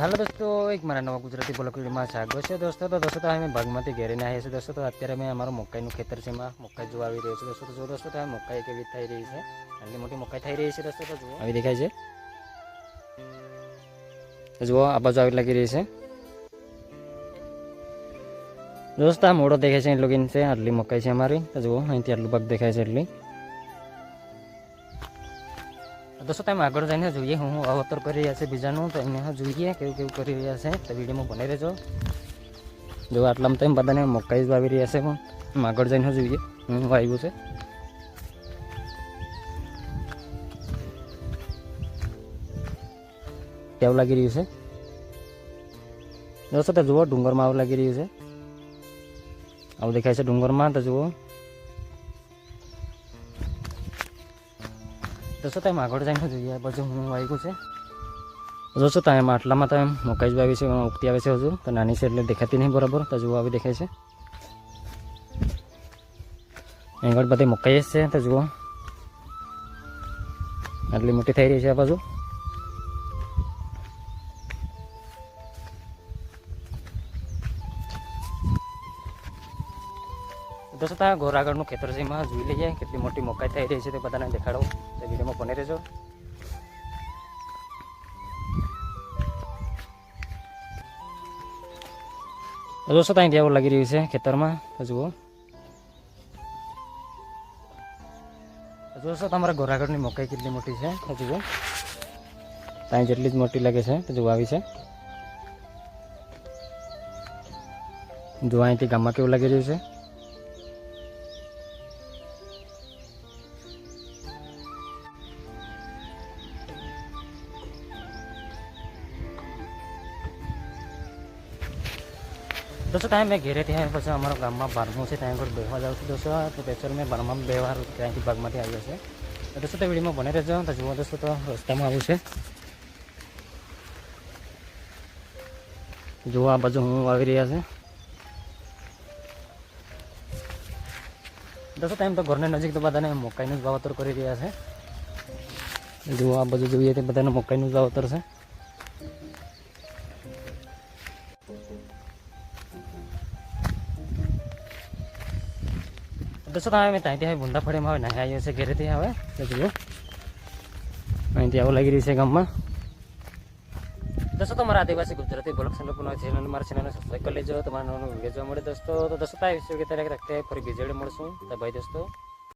હાલો દોસ્તો, એક મારા નવા ગુજરાતી બ્લોકમાં સ્વાગત છે દોસ્તો. તો દોસ્તો અમે ભાગમાંથી ઘેરીને આવીએ છીએ દોસ્તો. તો અત્યારે મેં અમારું મકાઈનું ખેતર છે, એમાં મકાઈ જોવા આવી રહ્યો છે દોસ્તો. તો જો દોસ્તો, તો મકાઈ કેવી થઈ રહી છે? આટલી મોટી મકાઈ થઈ રહી છે દોસ્તો, તો જુઓ. આવી દેખાય છે? જુઓ, આ બાજુ આવી લાગી રહી છે. દોસ્તો, આ મોડો દેખાય છે એટલું છે, આટલી મકાઈ છે અમારી. જુઓ, અહીંથી આટલું ભાગ દેખાય છે એટલી. દોસ્તો તમે આગળ જઈને જોઈએ, હું અવતર કરી રહ્યા છે બીજાનું, તો એને જોઈએ કેવું કેવું કરી રહ્યા છે. તો વિડીયોમાં બની રહેજો. જો આટલામાં તો એમ બધાને મકાઈ જ વાવી રહ્યા છે પણ આગળ જઈને જોઈએ, હું વાવ્યું છે. કેવું લાગી રહ્યું છે? દોસ્તો તો જુઓ, ડુંગરમાં આવું લાગી રહ્યું છે. આવું દેખાય છે ડુંગરમાં, તો જુઓ. દોસ્તો તમે આગળ જઈને જોઈએ બાજુ હું આવ્યું છે. જોશો તમે એમાં આટલામાં તો એમ મકાઈ જ વાવી છે ઉગતી આવે છે હજુ. તો નાની છે એટલે દેખાતી નહીં બરાબર. તો જુઓ, આવી દેખાય છે. આગળ બધી મકાઈ છે, તો જુઓ. આટલી મોટી થઈ રહી છે આ બાજુ. દોસ્તો ત્યાં ઘોર આગળનું ખેતર છે એમાં જોઈ લઈએ કેટલી મોટી મકાઈ થઈ રહી છે તે બધાને દેખાડો. તે વિડીયોમાં બને રહેજો. દોસ્તો, ત્યાં દેવું લાગી રહ્યું છે ખેતરમાં. જુઓ. દોસ્તો, તમારા ઘોરાગઢની મકાઈ કેટલી મોટી છે? જુઓ. ત્યાં જેટલી જ મોટી લાગે છે. તો જુઓ, આવી છે. જો અહીંથી ગામમાં કેવું લાગી રહ્યું છે? દોસ્તો ત્યાં મેં ઘેરેથી આવ્યા પછી અમારા ગામમાં બારમું છે, ત્યાં આગળ બેહવા જાઉં છું. દોસ્તો તો પેચર મેં બારમાં બેવાર ત્યાંથી ભાગમાંથી આવ્યો છે. તો દોસ્તો, તો વિડીયોમાં બને રહેજો. તો જુઓ દોસ્તો, તો રસ્તામાં આવું છે. જુઓ, આ બાજુ હું આવી રહ્યા છે. દોસ્તો, ટાઈમ તો ઘરની નજીક તો બધાને મકાઈનું જ વાવતર કરી રહ્યા છે. જુઓ, આ બાજુ જોઈએ તે બધાને મકાઈનું જ વાવતર છે. દોસ્તો તમે મેં ત્યાંથી આવી ભૂંડા ફળીમાં હવે નાહી આવ્યો છે ઘરેથી હવે? તો જુઓ. અહીંથી આવું લાગી રહ્યું છે ગામમાં. દોસ્તો તમારા આદિવાસી ગુજરાતી બ્લોગ સંલોપનો ચેનલ મારા ચેનલને સબસ્ક્રાઈબ કરી લેજો. તમારા નવું વીડિયો જોવા મળે દોસ્તો. તો દોસ્તો આ વિશે કે ત્યારે ફરી બીજેડે મળશું. તો ભાઈ દોસ્તો.